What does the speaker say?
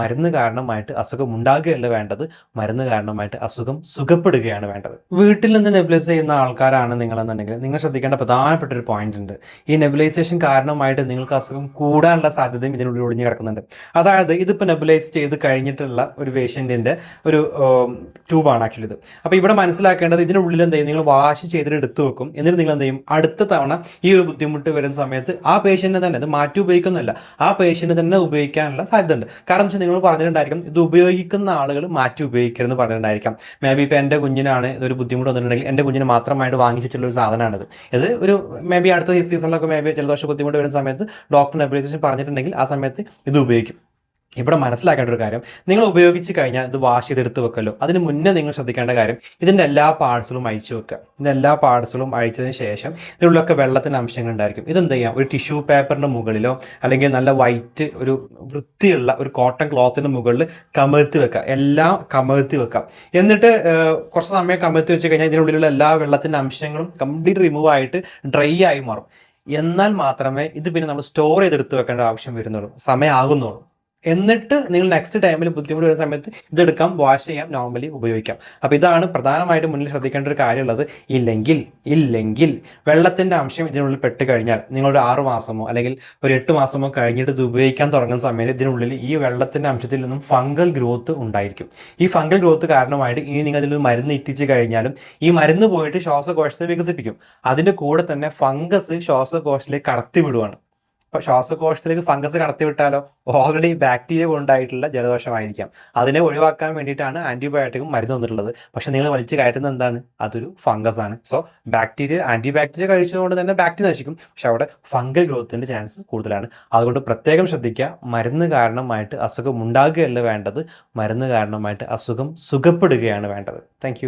മരുന്ന് കാരണമായിട്ട് അസുഖം ഉണ്ടാകുകയല്ല വേണ്ടത് മരുന്ന് കാരണമായിട്ട് അസുഖം സുഖപ്പെടുകയാണ് വേണ്ടത്. വീട്ടിൽ നിന്ന് നെബുലൈസ് ചെയ്യുന്ന ആൾക്കാരാണ് നിങ്ങളെന്നുണ്ടെങ്കിൽ നിങ്ങൾ ശ്രദ്ധിക്കേണ്ട പ്രധാനപ്പെട്ട ഒരു പോയിന്റ് ഉണ്ട്. ഈ നെബുലൈസേഷൻ കാരണമായിട്ട് നിങ്ങൾക്ക് അസുഖം കൂടാനുള്ള സാധ്യതയും ഇതിനുള്ളിൽ ഒളിഞ്ഞു കിടക്കുന്നുണ്ട്. അതായത് ഇതിപ്പോൾ നെബുലൈസ് ചെയ്ത് കഴിഞ്ഞിട്ടുള്ള ഒരു പേഷ്യന്റിന്റെ ഒരു ട്യൂബാണ് ആക്ച്വലി ഇത്. അപ്പോൾ ഇവിടെ മനസ്സിലാക്കേണ്ടത് ഇതിനുള്ളിൽ എന്ത് ചെയ്യും? നിങ്ങൾ വാഷ് ചെയ്തിട്ട് എടുത്തു വെക്കും. എന്നിട്ട് നിങ്ങൾ എന്ത് ചെയ്യും? അടുത്ത തവണ ഈ ഒരു ബുദ്ധിമുട്ട് വരുന്ന സമയത്ത് ആ പേഷ്യന്റിനെ തന്നെ അത് മാറ്റി ഉപയോഗിക്കുന്നില്ല ആ പേഷ്യന്റ് തന്നെ ഉപയോഗിക്കാനുള്ള സാധ്യത ഉണ്ട് കാരണം നിങ്ങൾ പറഞ്ഞിട്ടുണ്ടായിരിക്കും ഇത് ഉപയോഗിക്കുന്ന ആളുകൾ മാറ്റി ഉപയോഗിക്കരുതെന്ന് പറഞ്ഞിട്ടുണ്ടായിരിക്കാം. മേ ബി ഇപ്പോൾ എന്റെ കുഞ്ഞിനാണ് ഇതൊരു ബുദ്ധിമുട്ട് വന്നിട്ടുണ്ടെങ്കിൽ എന്റെ കുഞ്ഞിന് മാത്രമായിട്ട് വാങ്ങിച്ചിട്ടുള്ള ഒരു സാധനമാണിത്. ഇത് ഒരു മേ ബി അടുത്ത സീസണിലൊക്കെ മേ ബി ജലദോഷ ബുദ്ധിമുട്ട് വരുന്ന സമയത്ത് ഡോക്ടറിന് നെബിലൈസേഷൻ പറഞ്ഞിട്ടുണ്ടെങ്കിൽ ആ സമയത്ത് ഇത് ഉപയോഗിക്കും. ഇവിടെ മനസ്സിലാക്കേണ്ട ഒരു കാര്യം. നിങ്ങൾ ഉപയോഗിച്ച് കഴിഞ്ഞാൽ ഇത് വാഷ് ചെയ്തെടുത്ത് വെക്കല്ലോ. അതിന് മുന്നേ നിങ്ങൾ ശ്രദ്ധിക്കേണ്ട കാര്യം ഇതിന്റെ എല്ലാ പാർട്സുകളും അഴിച്ചു വെക്കുക. ഇതിന്റെ എല്ലാ പാർട്സുകളും അഴിച്ചതിന് ശേഷം ഇതിനുള്ളൊക്കെ വെള്ളത്തിന്റെ അംശങ്ങൾ ഉണ്ടായിരിക്കും. ഇതെന്ത് ചെയ്യാം? ഒരു ടിഷ്യൂ പേപ്പറിന്റെ മുകളിലോ അല്ലെങ്കിൽ നല്ല വൈറ്റ് ഒരു വൃത്തിയുള്ള ഒരു കോട്ടൺ ക്ലോത്തിന്റെ മുകളിൽ കമഴ്ത്തി വെക്കുക. എല്ലാം കമഴ്ത്തി വെക്കാം എന്നിട്ട് കുറച്ച് സമയം കമഴ്ത്തി വെച്ച് കഴിഞ്ഞാൽ ഇതിനുള്ളിലുള്ള എല്ലാ വെള്ളത്തിന്റെ അംശങ്ങളും കംപ്ലീറ്റ് റിമൂവ് ആയിട്ട് ഡ്രൈ ആയി മാറും. എന്നാൽ മാത്രമേ ഇത് പിന്നെ നമ്മൾ സ്റ്റോർ ചെയ്തെടുത്ത് വെക്കേണ്ട ആവശ്യം വരുന്നുള്ളൂ. സമയമാകുന്നുള്ളൂ. എന്നിട്ട് നിങ്ങൾ നെക്സ്റ്റ് ടൈമിൽ ബുദ്ധിമുട്ട് വരുന്ന സമയത്ത് ഇതെടുക്കാം വാഷ് ചെയ്യാം നോർമലി ഉപയോഗിക്കാം. അപ്പോൾ ഇതാണ് പ്രധാനമായിട്ടും മുന്നിൽ ശ്രദ്ധിക്കേണ്ട ഒരു കാര്യമുള്ളത്. ഇല്ലെങ്കിൽ ഇല്ലെങ്കിൽ വെള്ളത്തിന്റെ അംശം ഇതിനുള്ളിൽ പെട്ട് കഴിഞ്ഞാൽ നിങ്ങളൊരു ആറ് മാസമോ അല്ലെങ്കിൽ ഒരു എട്ട് മാസമോ കഴിഞ്ഞിട്ട് ഇത് ഉപയോഗിക്കാൻ തുടങ്ങുന്ന സമയത്ത് ഇതിനുള്ളിൽ ഈ വെള്ളത്തിന്റെ അംശത്തിൽ നിന്നും ഫംഗൽ ഗ്രോത്ത് ഉണ്ടായിരിക്കും. ഈ ഫംഗൽ ഗ്രോത്ത് കാരണമായിട്ട് ഇനി നിങ്ങൾ ഇതിൽ മരുന്ന് ഇറ്റിച്ച് കഴിഞ്ഞാലും ഈ മരുന്ന് പോയിട്ട് ശ്വാസകോശത്തെ വികസിപ്പിക്കും. അതിന്റെ കൂടെ തന്നെ ഫംഗസ് ശ്വാസകോശത്തിലേക്ക് കടത്തിവിടുവാണ്. അപ്പൊ ശ്വാസകോശത്തിലേക്ക് ഫംഗസ് കടത്തിവിട്ടാലോ? ഓൾറെഡി ബാക്ടീരിയ ഉണ്ടായിട്ടുള്ള ജലദോഷമായിരിക്കാം. അതിനെ ഒഴിവാക്കാൻ വേണ്ടിയിട്ടാണ് ആന്റിബയോട്ടിക്കും മരുന്ന് വന്നിട്ടുള്ളത്. പക്ഷെ നിങ്ങൾ വലിച്ചു കയറ്റുന്ന എന്താണ്? അതൊരു ഫംഗസ് ആണ്. സോ ബാക്ടീരിയ ആന്റി ബാക്ടീരിയ കഴിച്ചതുകൊണ്ട് തന്നെ ബാക്ടീരിയ നശിക്കും. പക്ഷെ അവിടെ ഫംഗൽ ഗ്രോത്തിന്റെ ചാൻസ് കൂടുതലാണ്. അതുകൊണ്ട് പ്രത്യേകം ശ്രദ്ധിക്കുക. മരുന്ന് കാരണമായിട്ട് അസുഖം ഉണ്ടാകുകയല്ല വേണ്ടത്. മരുന്ന് കാരണമായിട്ട് അസുഖം സുഖപ്പെടുകയാണ് വേണ്ടത്. താങ്ക്